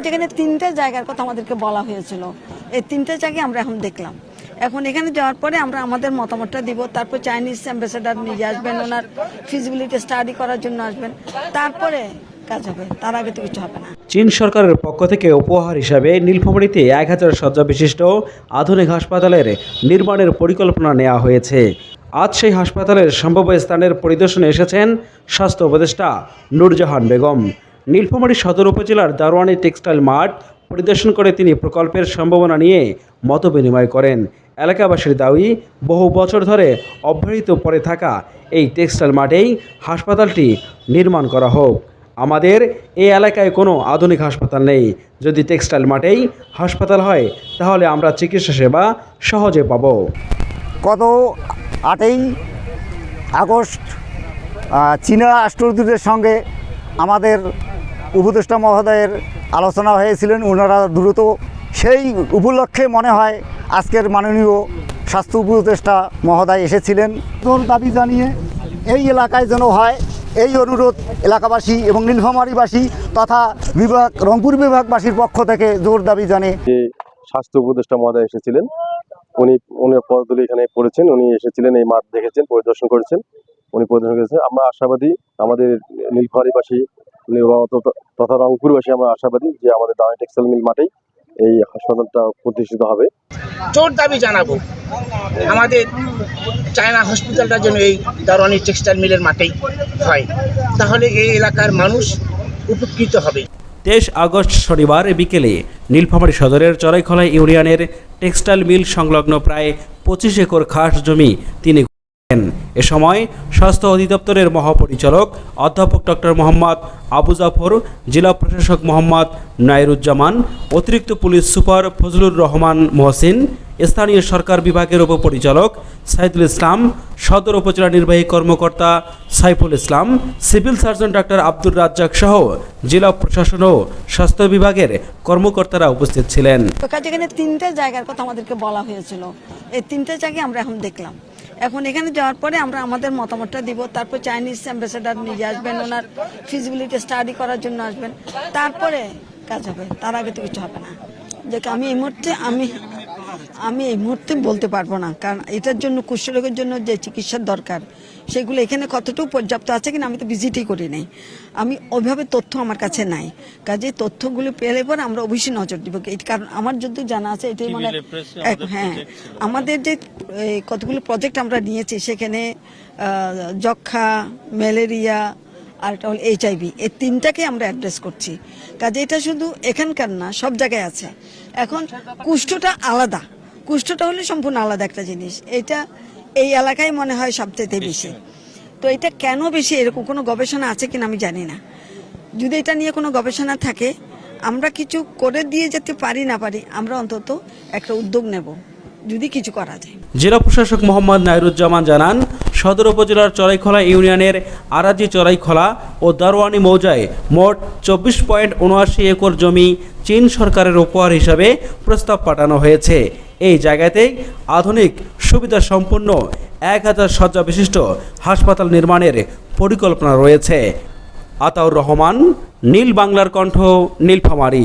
যেখানে তিনটে জায়গার কথা আমাদেরকে বলা হয়েছিল। এই তিনটে জায়গায় আমরা এখন দেখলাম। এখন এখানে যাওয়ার পরে আমরা আমাদের মতামতটা দিব, তারপর চাইনিজ অ্যাম্বাসেডার নিজে আসবেন, ওনার ফিজিবিলিটি স্টাডি করার জন্য আসবেন। তারপরে কাজ হবে, তার আগে তো কিছু হবে না। চীন সরকারের পক্ষ থেকে উপহার হিসাবে নীলফামারীতে এক হাজার শয্যা বিশিষ্ট আধুনিক হাসপাতালের নির্মাণের পরিকল্পনা নেওয়া হয়েছে। আজ সেই হাসপাতালের সম্ভাব্য স্থানের পরিদর্শনে এসেছেন স্বাস্থ্য উপদেষ্টা নূরজাহান বেগম। নীলফামারী সদর উপজেলার দারোয়ানি টেক্সটাইল মাঠ পরিদর্শন করে তিনি প্রকল্পের সম্ভাবনা নিয়ে মত বিনিময় করেন। এলাকাবাসীর দাবি, বহু বছর ধরে অব্যাহত পড়ে থাকা এই টেক্সটাইল মাঠেই হাসপাতালটি নির্মাণ করা হোক। আমাদের এই এলাকায় কোনো আধুনিক হাসপাতাল নেই। যদি টেক্সটাইল মাঠেই হাসপাতাল হয়, তাহলে আমরা চিকিৎসা সেবা সহজে পাব। গত আটই আগস্ট চীনা রাষ্ট্রদূতের সঙ্গে আমাদের উপদেষ্টা মহোদয়ের আলোচনা হয়েছিলেন ওনারা দ্রুত সেই উপলক্ষে মনে হয় আজকের মাননীয় স্বাস্থ্য উপদেষ্টা মহোদয় এসেছিলেন। তোর দাবি জানিয়ে এই এলাকায় যেন হয় এই অনুরোধ এলাকাবাসী এবং নীলফামারীবাসী তথা বিভাগ রংপুর বিভাগবাসীর পক্ষ থেকে জোর দাবি জানিয়ে। যে স্বাস্থ্য উপদেষ্টা মহোদয় এসেছিলেন উনি উনি পদতুলি এখানে পড়েছেন উনি এসেছিলেন এই মাঠ দেখেছেন পরিদর্শন করেছেন উনি পরিদর্শন করেছেন। আমরা আশাবাদী আমাদের নীলফামারীবাসী নি- তথা- রংপুরবাসী আমরা আশাবাদী যে আমাদের দাওয়ানি টেক্সটাইল মিল মাঠেই এই হাসপাতালটা প্রতিষ্ঠিত হবে জোর দাবি জানাব আমাদের চায়না হসপিটালটা যেন এই দারোয়ানি টেক্সটাইল মিলের মাঠেই হয় তাহলে এই এলাকার মানুষ উপকৃত হবে তেইশ আগস্ট শনিবার বিকেলে নীলফামারী সদরের চড়াইখলা ইউনিয়নের টেক্সটাইল মিল সংলগ্ন প্রায় পঁচিশ একর খাস জমি তিনি। এ সময় স্বাস্থ্য অধিদপ্তরের মহাপরিচালক অধ্যাপক ডক্টর মোহাম্মদ আবু জাফর, জেলা প্রশাসক মোহাম্মদ নাইরুজ্জামান অতিরিক্ত পুলিশ সুপার ফজলুর রহমান মহসিন, স্থানীয় সরকার বিভাগের উপপরিচালক সাইদুল ইসলাম, সদর উপজেলা নির্বাহী কর্মকর্তা Saiful Islam, civil surgeon doctor Abdur Razzak সহ জেলা প্রশাসন ও স্বাস্থ্য বিভাগের কর্মকর্তারা উপস্থিত ছিলেন। তিনটে জায়গার কথা আমাদেরকে বলা হয়েছিল। এই তিনটে জায়গায় আমরা এখন দেখলাম। এখন এখানে যাওয়ার পরে আমরা আমাদের মতামতটা দিব, তারপর চাইনিজ অ্যাম্বাসেডার নিজে আসবেন, ওনার ফিজিবিলিটি স্টাডি করার জন্য আসবেন। তারপরে কাজ হবে, তার আগে তো কিছু হবে না। যে আমি এই মুহূর্তে, আমি আমি এই মুহূর্তে বলতে পারব না কারণ এটার জন্য কুষ্ঠরোগের জন্য যে চিকিৎসার দরকার সেগুলো এখানে কতটুকু পর্যাপ্ত আছে কিনা আমি তো ভিজিটই করি নাই। আমি ওইভাবে তথ্য আমার কাছে নাই। কাজে তথ্যগুলো পেলে পরে আমরা অবশ্যই নজর দিব। এই কারণ আমার যদি জানা আছে এটাই মানে হ্যাঁ আমাদের যে কতগুলো প্রজেক্ট আমরা নিয়েছি সেখানে যক্ষা ম্যালেরিয়া আর একটা হল এইচআইভি এই তিনটাকে আমরা অ্যাড্রেস করছি। কাজে এটা শুধু এখানকার না সব জায়গায় আছে। এখন কুষ্ঠটা আলাদা। কুষ্ঠটা হলে সম্পূর্ণ আলাদা একটা জিনিস। এটা এই এলাকায় মনে হয় সবচেয়ে বেশি তো এটা কেন বেশি? এরকম কোনো গবেষণা আছে কিনা আমি জানি না। যদি এটা নিয়ে কোনো গবেষণা থাকে আমরা কিছু করে দিয়ে যেতে পারি না পারি আমরা অন্তত একটা উদ্যোগ নেব। যদি কিছু করা যায়। জেলা প্রশাসক মোহাম্মদ নাইরুজ্জামান জানান সদর উপজেলার চড়াইখলা ইউনিয়নের আরাজি চড়াইখলা ও দারোয়ানি মৌজায় মোট চব্বিশ পয়েন্ট উনআশি একর জমি চীন সরকারের উপহার হিসাবে প্রস্তাব পাঠানো হয়েছে। এই জায়গাতেই আধুনিক সুবিধা সম্পন্ন এক হাজার শয্যা বিশিষ্ট হাসপাতাল নির্মাণের পরিকল্পনা রয়েছে। আতাউর রহমান, নীল বাংলার কণ্ঠ, নীলফামারী।